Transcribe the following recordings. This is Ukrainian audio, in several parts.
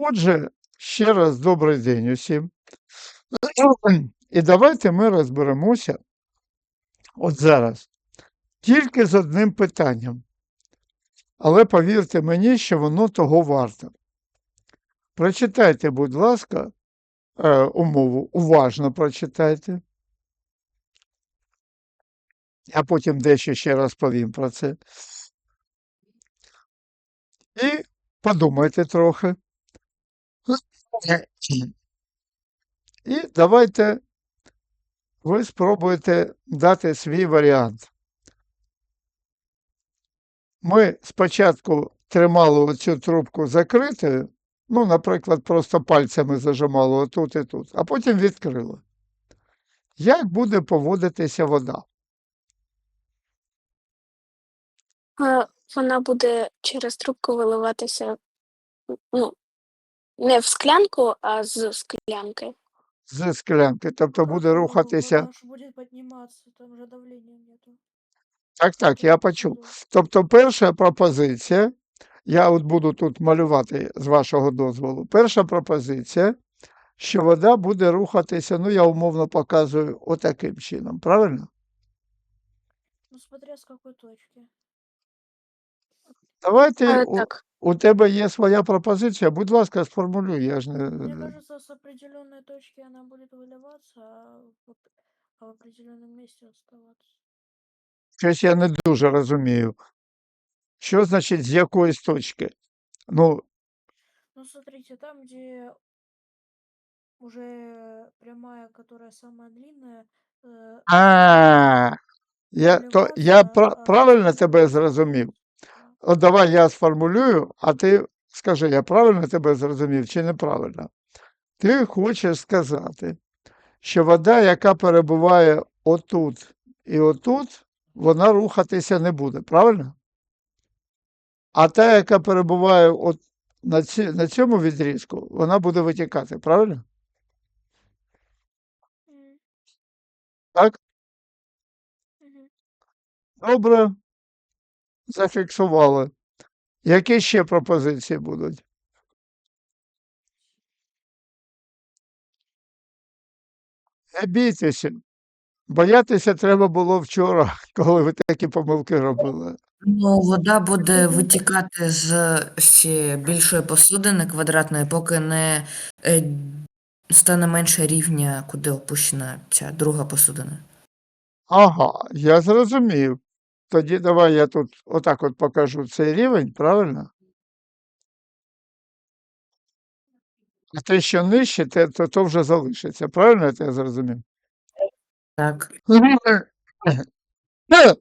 Отже, ще раз добрий день усім. І давайте ми розберемося от зараз тільки з одним питанням. Але повірте мені, що воно того варте. Прочитайте, будь ласка, е, умову, уважно прочитайте. Я потім дещо ще розповім про це. І подумайте трохи. І давайте ви спробуєте дати свій варіант. Ми спочатку тримали оцю трубку закритою, ну, наприклад, просто пальцями зажимали отут і тут, а потім відкрили. Як буде поводитися вода? Вона буде через трубку виливатися, ну, не в склянку, а з склянки. З склянки, тобто буде рухатися. Будет подниматься, там же давления нету. Так, так, я почув. Тобто, перша пропозиція, я от буду тут малювати з вашого дозволу. Перша пропозиція, що вода буде рухатися, ну я умовно показую отаким чином, правильно? Ну, смотря с какой точки. Давайте Е, у, Так, у тебе є своя пропозиція, будь ласка, сформулюй. Я ж Мне не... кажется, с определенной точки она будет выливаться, а в, оп- а в определенном месте оставаться. Щось я не дуже розумію. Що значить з якоїсь точки? Ну, Ну, смотрите, там, где уже прямая, которая самая длинная, э, а, я, то, я Виливатися, пра- а правильно тебе зрозумів? От давай я сформулюю, а ти скажи, я правильно тебе зрозумів чи неправильно? Ти хочеш сказати, що вода, яка перебуває отут і отут, вона рухатися не буде, правильно? А та, яка перебуває от на, ці, на цьому відрізку, вона буде витікати, правильно? Так? Добре, зафіксували. Які ще пропозиції будуть? Не бійтеся. Боятися треба було вчора, коли ви такі помилки робили. Ну, вода буде витікати з ще більшої посудини квадратної, поки не е, стане менше рівня, куди опущена ця друга посудина. Ага, я зрозумів. Тоді давай я тут отак от покажу цей рівень, правильно? А те, що нижче, те, то, то вже залишиться. Правильно я тебе зрозумів? Так. Е,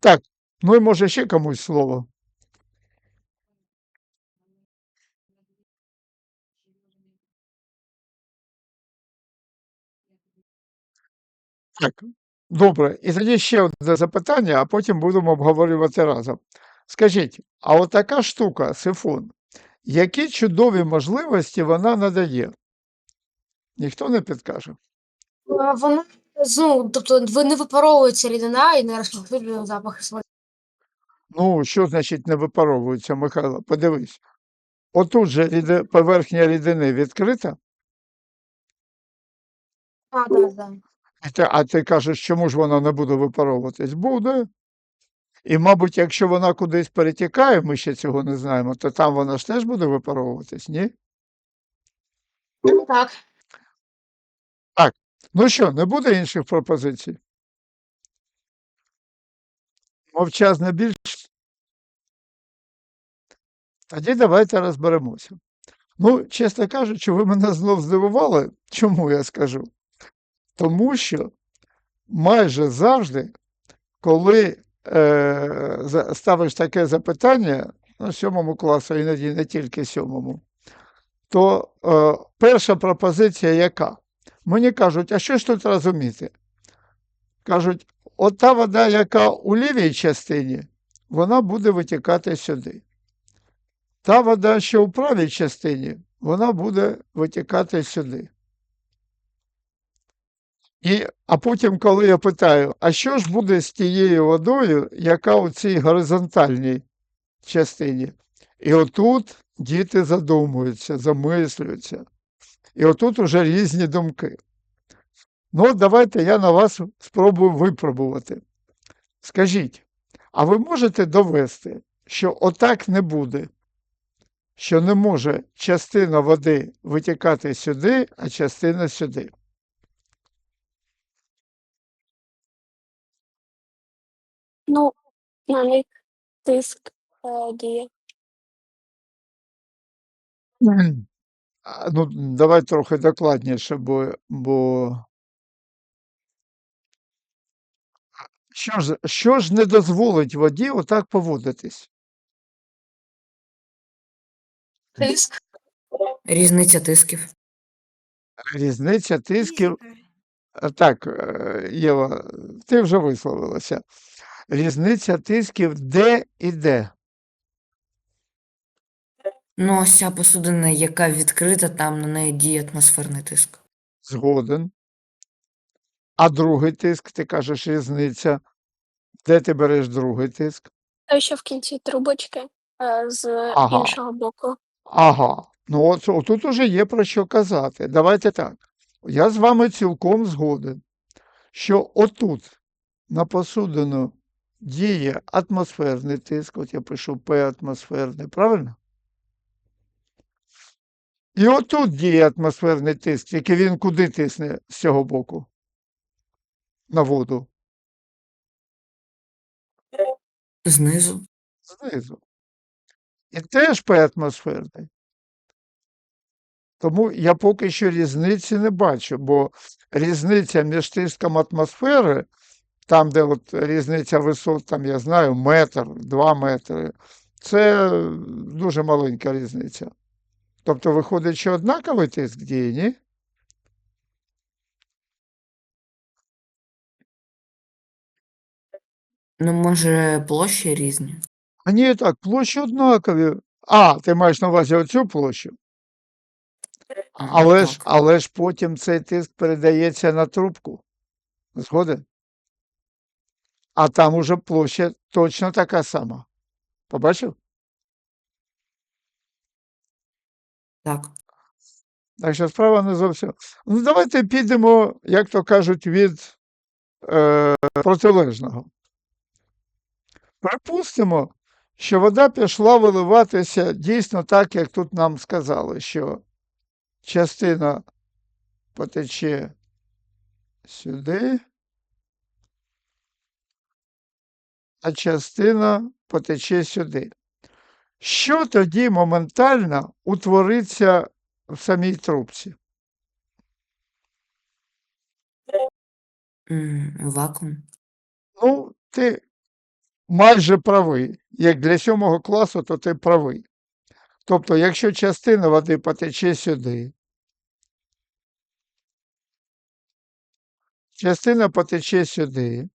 Так, ну і може ще комусь слово. Так, добре. І тоді ще одне запитання, а потім будемо обговорювати разом. Скажіть, а от така штука, сифон, які чудові можливості вона надає? Ніхто не підкаже. Е, Вона, ну, тобто ви не випаровується рідина і не розповсюджує запах своєї. Ну, що значить не випаровується, Михайло? Подивись. Отут же ріди- поверхня рідини відкрита, А, так, так. А ти, кажеш, чому ж вона не буде випаровуватись? Буде. І, мабуть, якщо вона кудись перетікає, ми ще цього не знаємо, то там вона ж теж буде випаровуватись, ні? Так. Так. Ну що, не буде інших пропозицій? Мовчазна більшість? Тоді давайте розберемося. Ну, чесно кажучи, ви мене знов здивували. Чому я скажу? Тому що майже завжди, коли е, ставиш таке запитання, ну, сьомому класу, іноді не тільки сьомому, то е, перша пропозиція яка? Мені кажуть, а що ж тут розуміти? Кажуть, от та вода, яка у лівій частині, вона буде витікати сюди. Та вода, що у правій частині, вона буде витікати сюди. І, а потім, коли я питаю, а що ж буде з тією водою, яка у цій горизонтальній частині? І отут, діти задумуються, замислюються. І отут уже різні думки. Ну, давайте я на вас спробую випробувати. Скажіть, а ви можете довести, що отак не буде? Що не може частина води витікати сюди, а частина сюди? Ну, на них тиск е, діє. А, Ну, давай трохи докладніше, бо, бо... Що ж, що ж не дозволить воді отак поводитись? Тиск. Різниця тисків. Різниця тисків. Так, е, Єва, ти вже висловилася. Різниця тисків де і де. Ну, ось ця посудина, яка відкрита, там на неї діє атмосферний тиск. Згоден. А другий тиск, ти кажеш, різниця. Де ти береш другий тиск? Той, що в кінці трубочки е, з Ага. іншого боку. Ага. Ну, от, отут уже є про що казати. Давайте так. Я з вами цілком згоден, що отут на посудину діє атмосферний тиск, от я пишу П атмосферний, правильно? І отут діє атмосферний тиск, тільки він куди тисне з цього боку? На воду. Знизу. Знизу. І теж П атмосферний. Тому я поки що різниці не бачу, бо різниця між тиском атмосфери, там, де от різниця висот, там, я знаю, метр, два метри, це дуже маленька різниця. Тобто виходить, що однаковий тиск діє, ні? Ну, може, площі різні. А ні, так, площі однакові. А, ти маєш на увазі оцю площу? Але ж, так. але ж потім цей тиск передається на трубку. Згоден? А там уже площа точно така сама. Побачив? Так. Так що справа не зовсім. Ну, давайте підемо, як то кажуть, від е, протилежного. Припустимо, що вода пішла виливатися дійсно так, як тут нам сказали, що частина потече сюди, а частина потече сюди. Що тоді моментально утвориться в самій трубці? Вакуум. Ну, ти майже правий. Як для сьомого класу, то ти правий. Тобто, якщо частина води потече сюди, частина потече сюди,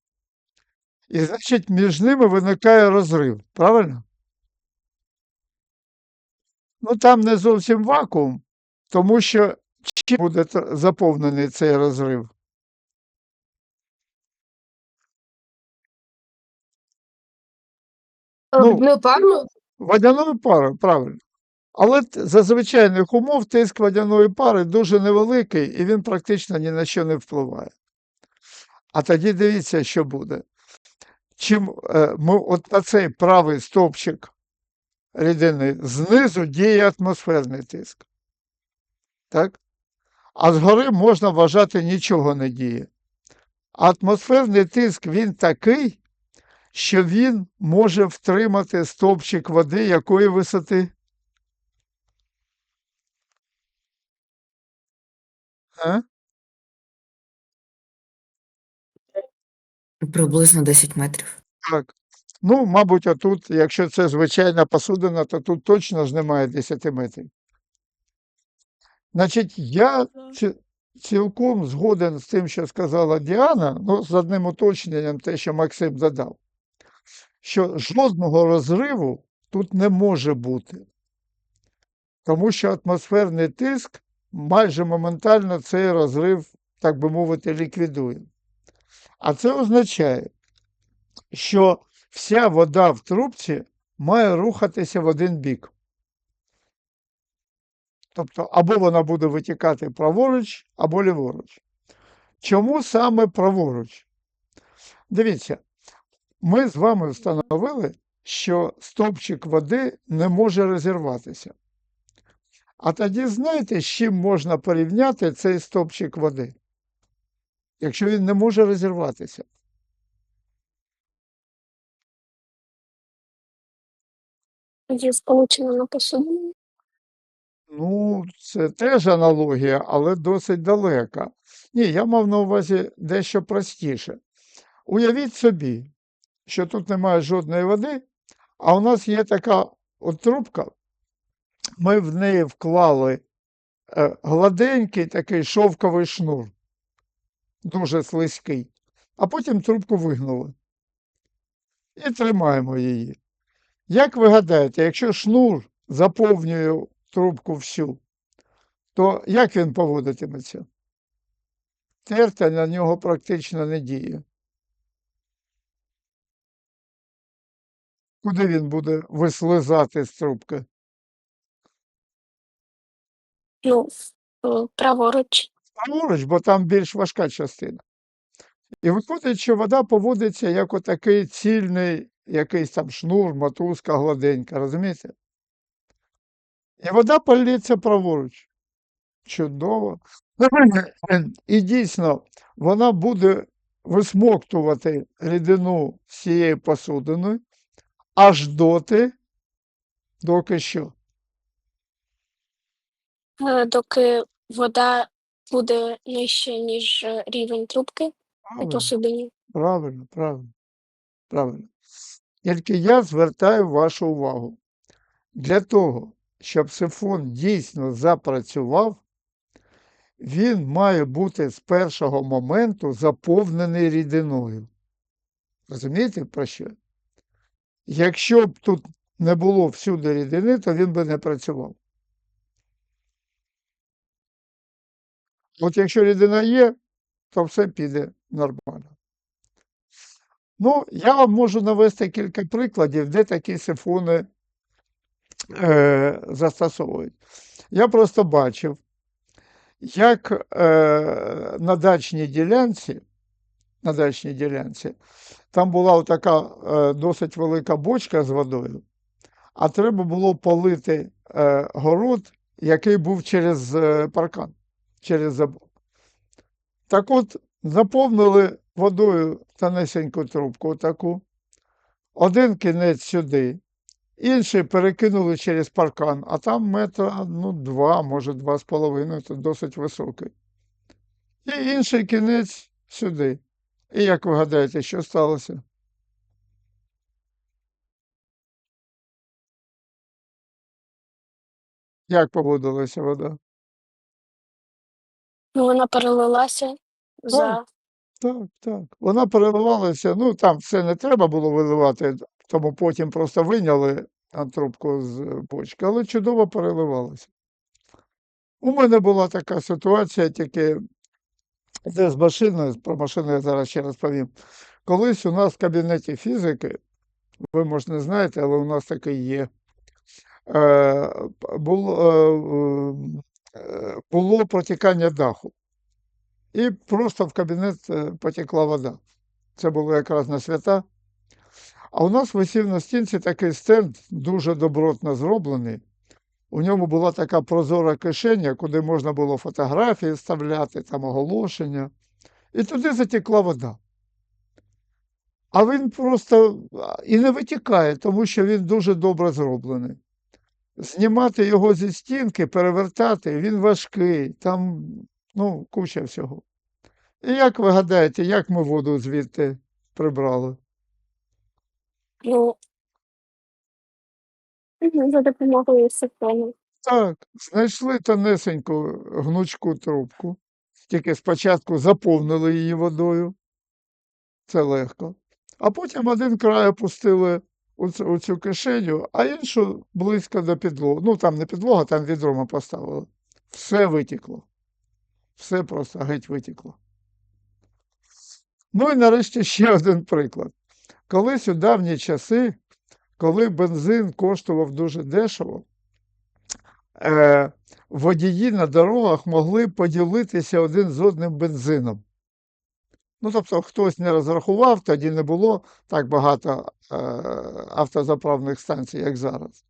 і значить між ними виникає розрив, правильно? Ну там не зовсім вакуум, тому що чим буде заповнений цей розрив? Ну, Водною парою. Водяною парою, правильно. Але за звичайних умов тиск водяної пари дуже невеликий і він практично ні на що не впливає. А тоді дивіться, що буде. Чим е, ми от на цей правий стовпчик рідини знизу діє атмосферний тиск. Так? А згори можна вважати нічого не діє. Атмосферний тиск він такий, що він може втримати стовпчик води якої висоти? А? Приблизно 10 метрів. Так. Ну, мабуть, отут, якщо це звичайна посудина, то тут точно ж немає 10 метрів. Значить, я ці- цілком згоден з тим, що сказала Діана, ну, з одним уточненням, те, що Максим додав, що жодного розриву тут не може бути. Тому що атмосферний тиск майже моментально цей розрив, так би мовити, ліквідує. А це означає, що вся вода в трубці має рухатися в один бік. Тобто або вона буде витікати праворуч, або ліворуч. Чому саме праворуч? Дивіться, ми з вами встановили, що стовпчик води не може розірватися. А тоді знаєте, з чим можна порівняти цей стовпчик води? Якщо він не може розірватися. Є сполучено на посудині. Ну, це теж аналогія, але досить далека. Ні, я мав на увазі дещо простіше. Уявіть собі, що тут немає жодної води, а у нас є така от трубка, ми в неї вклали е, гладенький такий шовковий шнур, дуже слизький, а потім трубку вигнули і тримаємо її. Як ви гадаєте, якщо шнур заповнює трубку всю, то як він поводитиметься? Терта на нього практично не діє. Куди він буде вислизати з трубки? Ну, праворуч. Праворуч, бо там більш важка частина. І виходить, що вода поводиться як отакий цільний якийсь там шнур, мотузка гладенька, розумієте? І вода полється праворуч. Чудово. І дійсно, вона буде висмоктувати рідину з цієї посудини аж доти, доки що. Е, Доки вода буде нижче, ніж е, рівень трубки посудині. Правильно, правильно, правильно. Тільки я звертаю вашу увагу. Для того, щоб сифон дійсно запрацював, він має бути з першого моменту заповнений рідиною. Розумієте, про що? Якщо б тут не було всюди рідини, то він би не працював. От якщо рідина є, то все піде нормально. Ну, я вам можу навести кілька прикладів, де такі сифони е, застосовують. Я просто бачив, як е, на дачній ділянці, на дачній ділянці, там була така е, досить велика бочка з водою, а треба було полити е, город, який був через е, паркан, через забор. Так от, заповнили водою тонесеньку трубку таку, один кінець сюди, інший перекинули через паркан, а там метра, ну, два, може, два з половиною, це досить високий. І інший кінець сюди. І як ви гадаєте, що сталося? Як поводилася вода? Ну, вона перелилася за Так, так. Вона переливалася, ну там все не треба було виливати, тому потім просто вийняли а, трубку з е, бочки, але чудово переливалася. У мене була така ситуація, тільки де з машиною, про машину я зараз ще розповім. Колись у нас в кабінеті фізики, ви може не знаєте, але у нас такий є. Е, м, е, було протікання даху. І просто в кабінет е, потекла вода. Це було якраз на свята. А у нас висів на стінці такий стенд, дуже добротно зроблений. У ньому була така прозора кишеня, куди можна було фотографії вставляти, там оголошення. І туди затекла вода. А він просто і не витікає, тому що він дуже добре зроблений. Знімати його зі стінки, перевертати, він важкий, там ну, куча всього. І як ви гадаєте, як ми воду звідти прибрали? ну, за допомогою сифону. Так, знайшли тонесеньку гнучку трубку, тільки спочатку заповнили її водою, це легко. А потім один край опустили у цю, кишеню, а іншу близько до підлоги. Ну, там не підлога, там відро ми поставили. Все витекло. Все просто геть витекло. Ну і нарешті ще один приклад. Колись у давні часи, коли бензин коштував дуже дешево, е, водії на дорогах могли поділитися один з одним бензином. Ну, тобто, хтось не розрахував, тоді не було так багато е, автозаправних станцій, як зараз.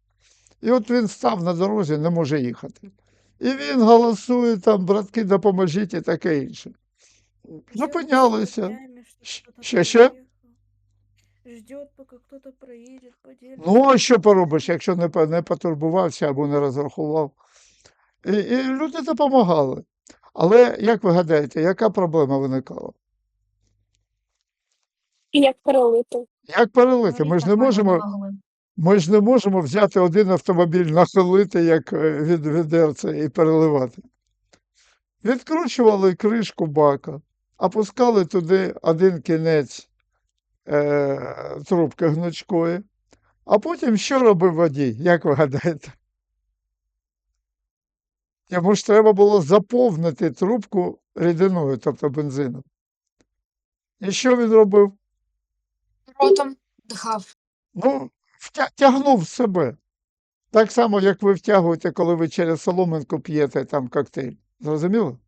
І от він став на дорозі, не може їхати. І він голосує там, братки, допоможіть і таке інше. Зупинялися. Ще, ще? Ждет, пока кто-то проедет. Ну, а що поробиш, якщо не, не потурбувався або не розрахував? І, і люди допомагали. Але як ви гадаєте, яка проблема виникала? І як перелити? Як перелити? Ми ж не можемо, ми ж не можемо взяти один автомобіль, нахилити як е, від відерця і переливати. Відкручували кришку бака, опускали туди один кінець е, трубки гнучкої, а потім що робив водій, як ви гадаєте? Йому ж треба було заповнити трубку рідиною, тобто бензином. І що він робив? Ротом дихав. Ну, втя- тягнув в себе. Так само, як ви втягуєте, коли ви через соломинку п'єте там коктейль. Зрозуміло?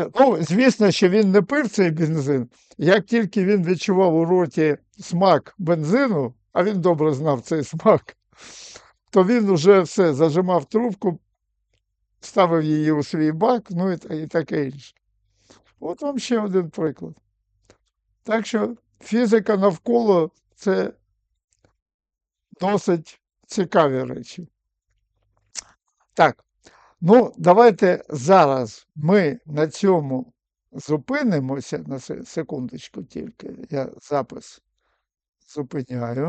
Е, Ну, звісно, що він не пив цей бензин. Як тільки він відчував у роті смак бензину, а він добре знав цей смак, то він уже все зажимав трубку, ставив її у свій бак, ну і, і таке інше. От вам ще один приклад. Так що фізика навколо це досить цікаві речі. Так, ну давайте зараз ми на цьому зупинимося на секундочку тільки. Я запис зупиняю.